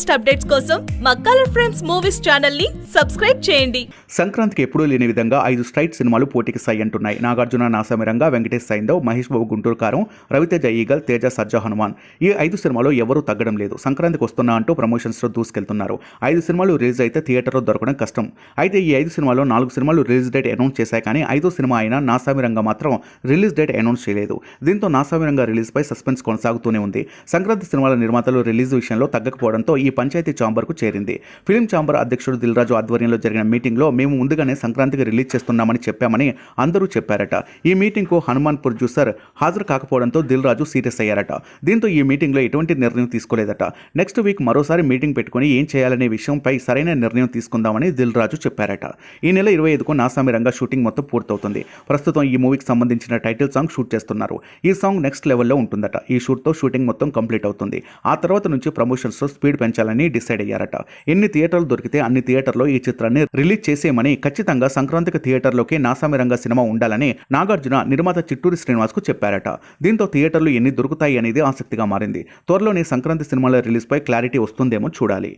Latest updates కోసం మా colour frames movies ఛానల్ని సబ్స్క్రైబ్ చేయండి. సంక్రాంతికి ఎప్పుడూ లేని విధంగా ఐదు స్ట్రైట్ సినిమాలు పోటీకి సై అంటున్నాయి. నాగార్జున నాసమిరంగా వెంకటేష్ సైందవ్ మహేష్ బాబు గుంటూరు కారం రవితేజ ఈగల్ తేజ సజ్జా హనుమాన్. ఈ ఐదు సినిమాలు ఎవరూ తగ్గడం లేదు. సంక్రాంతికి వస్తున్నా అంటూ ప్రమోషన్స్లో దూసుకెళ్తున్నారు. ఐదు సినిమాలు రిలీజ్ అయితే థియేటర్లో దొరకడం కష్టం. అయితే ఈ ఐదు సినిమాలో నాలుగు సినిమాలు రిలీజ్ డేట్ అనౌన్స్ చేశాయి కానీ ఐదో సినిమా అయిన నాసామిరంగా మాత్రం రిలీజ్ డేట్ అనౌన్స్ చేయలేదు. దీంతో నాసామిరంగా రిలీజ్పై సస్పెన్స్ కొనసాగుతూనే ఉంది. సంక్రాంతి సినిమాల నిర్మాతలు రిలీజ్ విషయంలో తగ్గకపోవడంతో ఈ పంచాయతీ ఛాంబర్కు చేరింది. ఫిలిం ఛాంబర్ అధ్యక్షుడు దిల్రాజు ఆధ్వర్యంలో జరిగిన మీటింగ్లో మేము ముందుగానే సంక్రాంతికి రిలీజ్ చేస్తున్నామని చెప్పామని అందరూ చెప్పారట. ఈ మీటింగ్కు హనుమాన్ ప్రొడ్యూసర్ హాజరు కాకపోవడంతో దిల్ రాజు సీరియస్ అయ్యారట. దీంతో ఈ మీటింగ్లో ఎటువంటి నిర్ణయం తీసుకోలేదట. నెక్స్ట్ వీక్ మరోసారి మీటింగ్ పెట్టుకుని ఏం చేయాలనే విషయంపై సరైన నిర్ణయం తీసుకుందామని దిల్ రాజు చెప్పారట. ఈ నెల ఇరవై ఐదుకు నాసామిరంగా షూటింగ్ మొత్తం పూర్తవుతుంది. ప్రస్తుతం ఈ మూవీకి సంబంధించిన టైటిల్ సాంగ్ షూట్ చేస్తున్నారు. ఈ సాంగ్ నెక్స్ట్ లెవెల్లో ఉంటుందట. ఈ షూట్తో షూటింగ్ మొత్తం కంప్లీట్ అవుతుంది. ఆ తర్వాత నుంచి ప్రమోషన్స్లో స్పీడ్ పెంచాలని డిసైడ్ అయ్యారట. ఎన్ని థియేటర్లు దొరికితే అన్ని థియేటర్లో ఈ చిత్రాన్ని రిలీజ్ చేసేయమని ఖచ్చితంగా సంక్రాంతికి థియేటర్లోకి నాసామిరంగ సినిమా ఉండాలని నాగార్జున నిర్మాత చిట్టూరి శ్రీనివాస్కు చెప్పారట. దీంతో థియేటర్లు ఎన్ని దొరుకుతాయి అనేది ఆసక్తిగా మారింది. త్వరలోనే సంక్రాంతి సినిమాల రిలీజ్పై క్లారిటీ వస్తుందేమో చూడాలి.